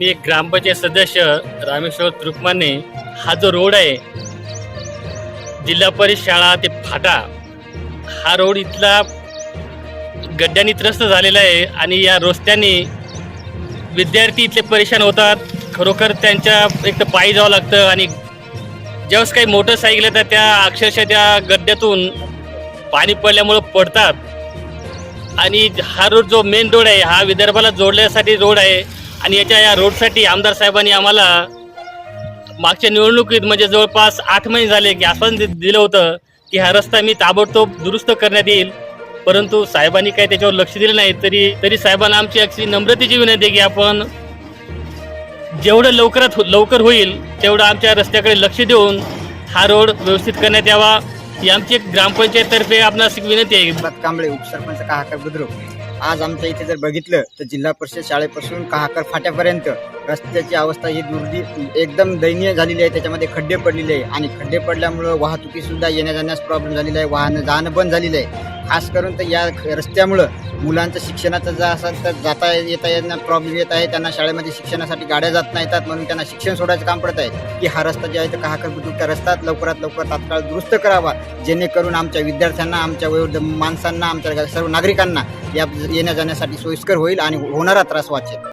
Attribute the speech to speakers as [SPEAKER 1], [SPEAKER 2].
[SPEAKER 1] मी एक ग्रामपंचायत सदस्य रामेश्वर त्रुकमाने हा जो रोड आहे जिल्हा परिषद शाळा ते फाटा हा रोड इथला गड्ड्यांनी त्रस्त झालेला आहे आणि या रस्त्याने विद्यार्थी इथले परेशान होतात. खरोखर त्यांच्या एक तर पायी जावं लागतं आणि ज्यावेळेस काही मोटरसायकल येतात त्या अक्षरशः त्या गड्ड्यातून पाणी पडल्यामुळं पडतात. आणि हा रोड जो मेन रोड आहे हा विदर्भाला जोडण्यासाठी रोड आहे. आणि याच्या या रोडसाठी आमदार साहेबांनी आम्हाला मागच्या निवडणुकीत म्हणजे जवळपास आठ महिने झाले की आश्वासन दि- दिलं होतं की हा रस्ता मी ताबडतोब दुरुस्त करण्यात येईल. परंतु साहेबांनी काही त्याच्यावर लक्ष दिलं नाही तरी तरी साहेबांना आमची ॲक्च्युली नम्रतेची विनंती आहे की आपण जेवढं लवकरात हो- लवकर होईल तेवढं आमच्या रस्त्याकडे लक्ष देऊन हा रोड व्यवस्थित करण्यात यावा. ही आमची एक ग्रामपंचायततर्फे आपणास विनंती आहे.
[SPEAKER 2] कांबळे उपसरपंच कहाकर बुद्रुक? आज आमच्या इथे जर बघितलं तर जिल्हा परिषद शाळेपासून कहाकर फाट्यापर्यंत रस्त्याची अवस्था ही दुर्दी एकदम दयनीय झालेली आहे. त्याच्यामध्ये खड्डे पडलेले आहे. आणि खड्डे पडल्यामुळं वाहतुकीसुद्धा येण्याजाण्यास येण्या जाण्यास प्रॉब्लेम झालेला आहे. वाहनं जाणं बंद झालेलं आहे. खास करून तर या रस्त्यामुळं मुलांचं शिक्षणाचं जर असेल तर जाता येता येणं प्रॉब्लेम येत आहे. त्यांना शाळेमध्ये शिक्षणासाठी गाड्या जात नाही येतात म्हणून त्यांना शिक्षण सोडायचं काम पडत आहे. की हा रस्ता जे आहे तो कहाकर त्या रस्ता लवकरात लवकर तात्काळ दुरुस्त करावा जेणेकरून आमच्या विद्यार्थ्यांना आमच्या वयोवृद्ध माणसांना आमच्या सर्व नागरिकांना या येण्या जाण्यासाठी सोयीस्कर होईल आणि होणारा त्रास वाचेल.